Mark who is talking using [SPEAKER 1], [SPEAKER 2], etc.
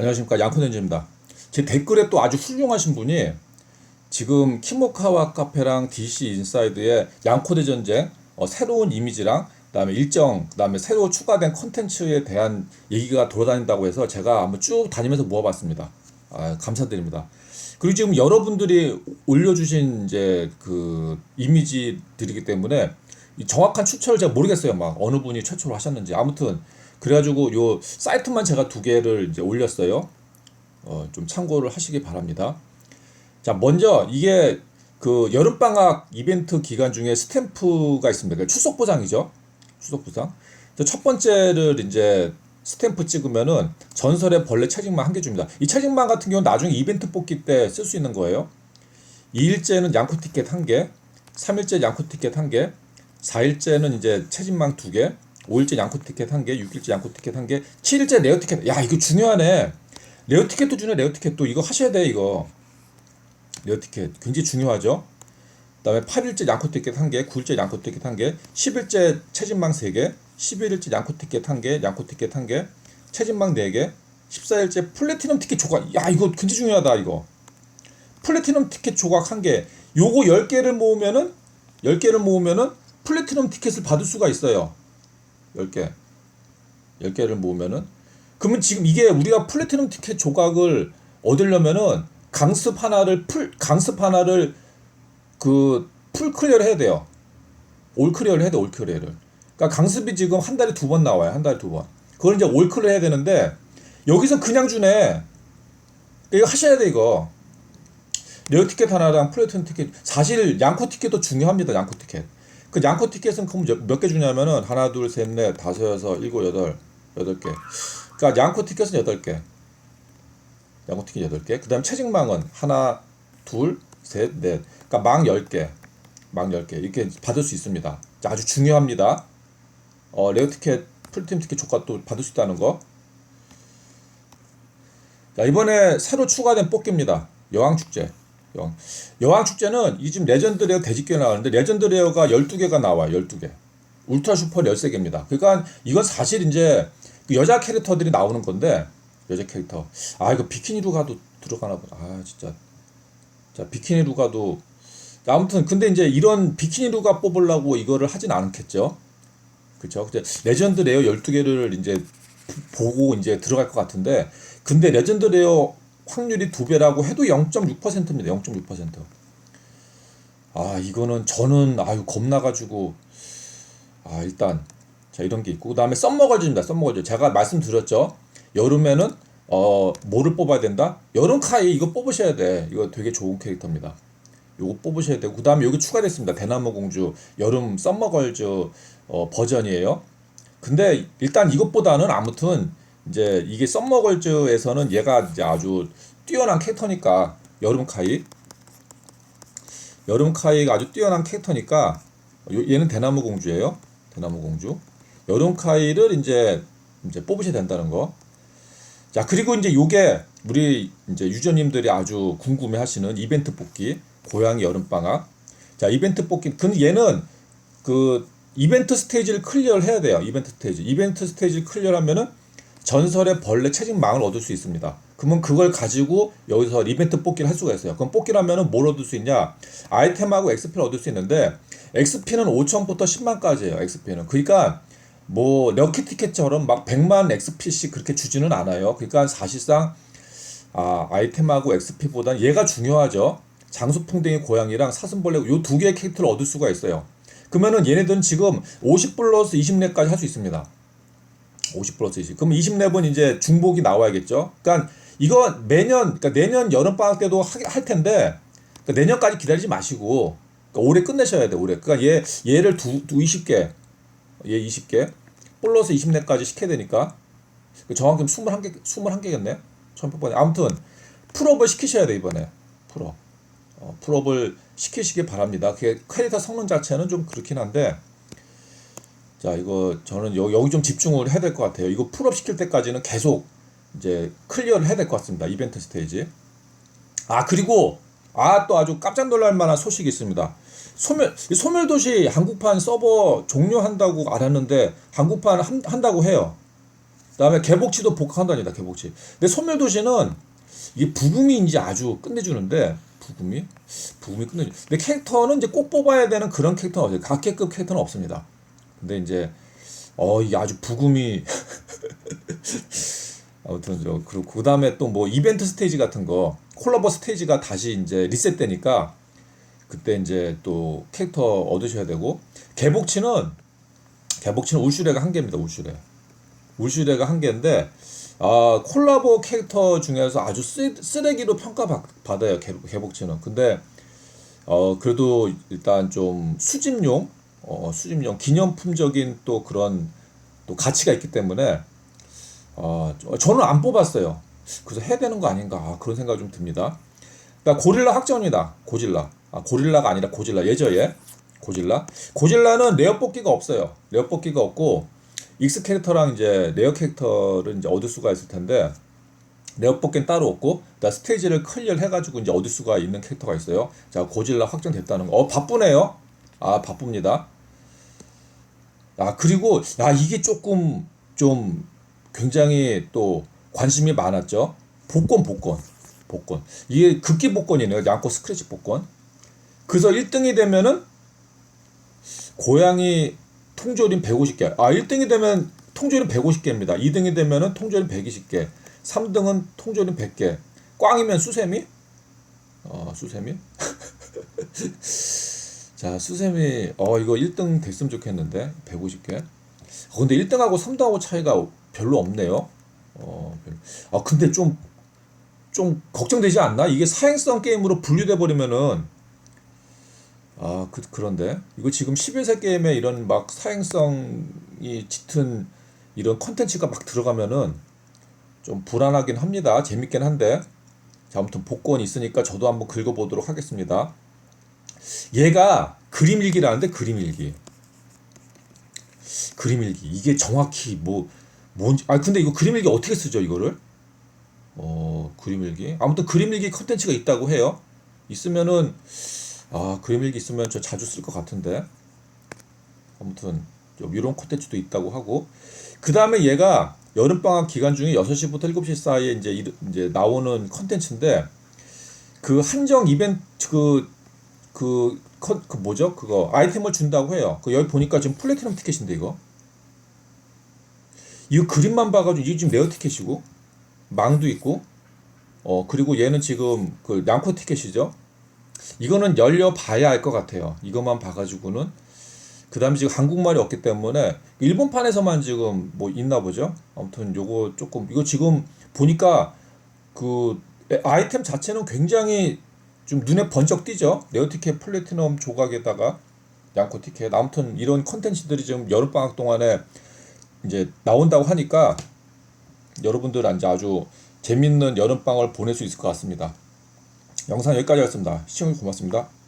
[SPEAKER 1] 안녕하십니까 양코렌즈입니다. 제 댓글에 또 아주 훌륭하신 분이 지금 키모카와 카페랑 DC 인사이드의 양코대 전쟁 어, 새로운 이미지랑 그다음에 일정 그다음에 새로 추가된 컨텐츠에 대한 얘기가 돌아다닌다고 해서 제가 한번 쭉 다니면서 모아봤습니다. 아, 감사드립니다. 그리고 지금 여러분들이 올려주신 이제 그 이미지들이기 때문에 이 정확한 추천을 제가 모르겠어요. 막 어느 분이 최초로 하셨는지 아무튼 그래가지고 요 사이트만 제가 두 개를 이제 올렸어요. 어, 좀 참고를 하시기 바랍니다. 자, 먼저 이게 그 여름방학 이벤트 기간 중에 스탬프가 있습니다. 그 추석 보상이죠. 추석 보상. 첫 번째를 이제 스탬프 찍으면은 전설의 벌레 채찍망 한개 줍니다. 이 채찍망 같은 경우는 나중에 이벤트 뽑기 때 쓸 수 있는 거예요. 2일째는 양코 티켓 한 개, 3일째 양코 티켓 한 개, 4일째는 이제 채찍망 두 개, 5일째 양코 티켓 한 개, 6일째 양코 티켓 한 개, 7일째 레어 티켓. 야, 이거 중요하네. 레어 티켓도 주네, 레어 티켓도. 이거 하셔야 돼, 이거. 레어 티켓. 굉장히 중요하죠. 그 다음에 8일째 양코 티켓 한 개, 9일째 양코 티켓 한 개, 10일째 체진망 세 개, 11일째 양코 티켓 한 개, 양코 티켓 한 개, 체진망 네 개, 14일째 플래티넘 티켓 조각. 야, 이거 굉장히 중요하다, 이거. 플래티넘 티켓 조각 한 개. 요거 10개를 모으면은 10개를 모으면은 플래티넘 티켓을 받을 수가 있어요. 10개. 10개를 모으면은 그러면 지금 이게 우리가 플래티넘 티켓 조각을 얻으려면은 강습 하나를 풀 강습 하나를 그 풀 클리어를 해야 돼요. 올 클리어를 해야 돼, 올 클리어를. 그러니까 강습이 지금 한 달에 두 번 나와요. 한 달에 두 번. 그걸 이제 올 클리어 해야 되는데 여기서 그냥 주네. 이거 하셔야 돼, 이거. 레어 티켓 하나랑 플래티넘 티켓 사실 양코 티켓도 중요합니다. 양코 티켓. 그 양코 티켓은 그럼 몇 개 주냐면은 하나, 둘, 셋, 넷, 다섯, 여섯, 일곱, 여덟, 여덟 개. 그러니까 양코 티켓은 여덟 개. 양코 티켓 여덟 개. 그다음 채직망은 하나, 둘, 셋, 넷. 그러니까 망 열 개. 망 열 개. 이렇게 받을 수 있습니다. 자, 아주 중요합니다. 어, 레어 티켓, 풀팀 티켓 조건도 받을 수 있다는 거. 자, 이번에 새로 추가된 뽑기입니다. 여왕 축제. 여왕. 여왕 축제는 이 지금 레전드 레어 대집게 나왔는데 레전드 레어가 12개가 나와요. 12개. 울트라 슈퍼 13개입니다. 그러니까 이건 사실 이제 그 여자 캐릭터들이 나오는 건데 여자 캐릭터. 아, 이거 비키니 루가도 들어가나 보다. 아, 진짜. 자, 비키니 루가도 아무튼 근데 이제 이런 비키니 루가 뽑으려고 이거를 하진 않겠죠. 그렇죠. 근데 레전드 레어 12개를 이제 보고 이제 들어갈 것 같은데 근데 레전드 레어 확률이 두 배라고 해도 0.6%입니다. 0.6%. 아, 이거는 저는 아유 겁나 가지고 아, 일단 자, 이런 게 있고 그다음에 썸머걸즈입니다. 썸머걸즈. 제가 말씀드렸죠. 여름에는 어, 뭐를 뽑아야 된다? 여름 카이 이거 뽑으셔야 돼. 이거 되게 좋은 캐릭터입니다. 요거 뽑으셔야 되고 그다음에 여기 추가됐습니다. 대나무 공주 여름 썸머걸즈 어, 버전이에요. 근데 일단 이것보다는 아무튼 이제 이게 썸머걸즈에서는 얘가 이제 아주 뛰어난 캐릭터니까 여름 카이 여름 카이가 아주 뛰어난 캐릭터니까 요- 얘는 대나무 공주예요. 대나무 공주. 여름 카이를 이제 이제 뽑으셔야 된다는 거. 자 그리고 이제 요게 우리 이제 유저님들이 아주 궁금해 하시는 이벤트 뽑기 고양이 여름 방학. 자 이벤트 뽑기 근데 얘는 그 이벤트 스테이지를 클리어를 해야 돼요. 이벤트 스테이지. 이벤트 스테이지를 클리어하면은 전설의 벌레 채집망을 얻을 수 있습니다. 그러면 그걸 가지고 여기서 이벤트 뽑기를 할 수가 있어요. 그럼 뽑기를 하면은 뭘 얻을 수 있냐? 아이템하고 XP를 얻을 수 있는데 XP는 5천부터 10만까지예요. XP는. 그러니까 뭐 럭키 티켓처럼 막 100만 XP씩 그렇게 주지는 않아요. 그러니까 사실상 아, 아이템하고 XP보다는 얘가 중요하죠. 장수풍뎅이 고양이랑 사슴벌레 요 두 개의 캐릭터를 얻을 수가 있어요. 그러면은 얘네들은 지금 50 플러스 20렙까지 할 수 있습니다. 50 플러스 20. 그럼 20렙은 이제 중복이 나와야겠죠. 그러니까 이거 매년, 그러니까 내년 여름 방학 때도 하, 할 텐데 그러니까 내년까지 기다리지 마시고 그러니까 올해 끝내셔야 돼. 올해. 그러니까 얘 얘를 두, 두 20개, 얘 20개 플러스 20렙까지 시켜야 되니까 그 정확히 21개 21개겠네. 처음 뽑아내. 아무튼 풀업을 시키셔야 돼 이번에 풀업. 어, 풀업을 시키시기 바랍니다. 그게 캐릭터 성능 자체는 좀 그렇긴 한데 자 이거 저는 여, 여기 좀 집중을 해야 될 것 같아요. 이거 풀업 시킬 때까지는 계속 이제 클리어를 해야 될 것 같습니다. 이벤트 스테이지. 아 그리고 아 또 아주 깜짝 놀랄 만한 소식이 있습니다. 소멸 이 소멸도시 한국판 서버 종료한다고 알았는데 한국판 한, 한다고 해요. 그다음에 개복치도 복합단이다 개복치. 근데 소멸도시는 이게 부금이 이제 아주 끝내주는데 부금이 부금이 끝내주. 근데 캐릭터는 이제 꼭 뽑아야 되는 그런 캐릭터는 없어요. 각계급 캐릭터는 없습니다. 근데 이제 어 이게 아주 부금이 아무튼 저 그리고 그 다음에 또 뭐 이벤트 스테이지 같은 거 콜라보 스테이지가 다시 이제 리셋되니까 그때 이제 또 캐릭터 얻으셔야 되고 개복치는 개복치는 울슈레가 한 개입니다. 울슈레. 울슈레가 한 개인데 아 콜라보 캐릭터 중에서 아주 쓰, 쓰레기로 평가받아요. 개, 개복치는. 근데 어 그래도 일단 좀 수집용 어 수집용 기념품적인 또 그런 또 가치가 있기 때문에 어 저- 저는 안 뽑았어요. 그래서 해야 되는 거 아닌가 아, 그런 생각이 좀 듭니다. 그러니까 고릴라 확정입니다. 고질라. 아, 고릴라가 아니라 고질라. 예저예. 고질라. 고질라는 레어 뽑기가 없어요. 레어 뽑기가 없고 익스 캐릭터랑 이제 레어 캐릭터를 이제 얻을 수가 있을 텐데 레어 뽑기는 따로 없고 나 스테이지를 클리어 해가지고 이제 얻을 수가 있는 캐릭터가 있어요. 자 고질라 확정됐다는 거. 어 바쁘네요. 아 바쁩니다. 아 그리고 아 이게 조금 좀 굉장히 또 관심이 많았죠. 복권 복권 복권 이게 극기 복권이네요. 양코 스크래치 복권. 그래서 1등이 되면은 고양이 통조림 150개. 아 1등이 되면 통조림 150개입니다. 2등이 되면은 통조림 120개. 3등은 통조림 100개. 꽝이면 수세미? 어 수세미? 자 수세미 어 이거 1등 됐으면 좋겠는데 150개. 어, 근데 1등하고 3등하고 차이가 별로 없네요. 어, 별- 아 근데 좀 좀 걱정되지 않나? 이게 사행성 게임으로 분류돼 버리면은 아 그, 그런데 이거 지금 11세 게임에 이런 막 사행성이 짙은 이런 컨텐츠가 막 들어가면은 좀 불안하긴 합니다. 재밌긴 한데 자 아무튼 복권 있으니까 저도 한번 긁어보도록 하겠습니다. 얘가 그림 일기라는데 그림 일기. 그림 일기. 이게 정확히 뭐 뭔지 아 근데 이거 그림 일기 어떻게 쓰죠 이거를? 어 그림 일기. 아무튼 그림 일기 컨텐츠가 있다고 해요. 있으면은 아 그림 일기 있으면 저 자주 쓸 것 같은데. 아무튼 좀 이런 콘텐츠도 있다고 하고. 그 다음에 얘가 여름 방학 기간 중에 6시부터 7시 사이에 이제 이- 이제 나오는 컨텐츠인데 그 한정 이벤트 그, 그, 컨- 그 뭐죠? 그거 아이템을 준다고 해요. 그 여기 보니까 지금 플래티넘 티켓인데 이거. 이거 그림만 봐가지고 이게 지금 레어 티켓이고 망도 있고 어 그리고 얘는 지금 그 양코 티켓이죠. 이거는 열려 봐야 알 것 같아요. 이것만 봐가지고는 그 다음에 지금 한국말이 없기 때문에 일본판에서만 지금 뭐 있나 보죠. 아무튼 요거 조금 이거 지금 보니까 그 아이템 자체는 굉장히 좀 눈에 번쩍 띄죠. 네오 티켓 플래티넘 조각에다가 양코 티켓. 아무튼 이런 컨텐츠들이 지금 여름 방학 동안에 이제 나온다고 하니까 여러분들 이제 아주 재밌는 여름 방학을 보낼 수 있을 것 같습니다. 영상 여기까지 하겠습니다. 시청해 주셔서 고맙습니다.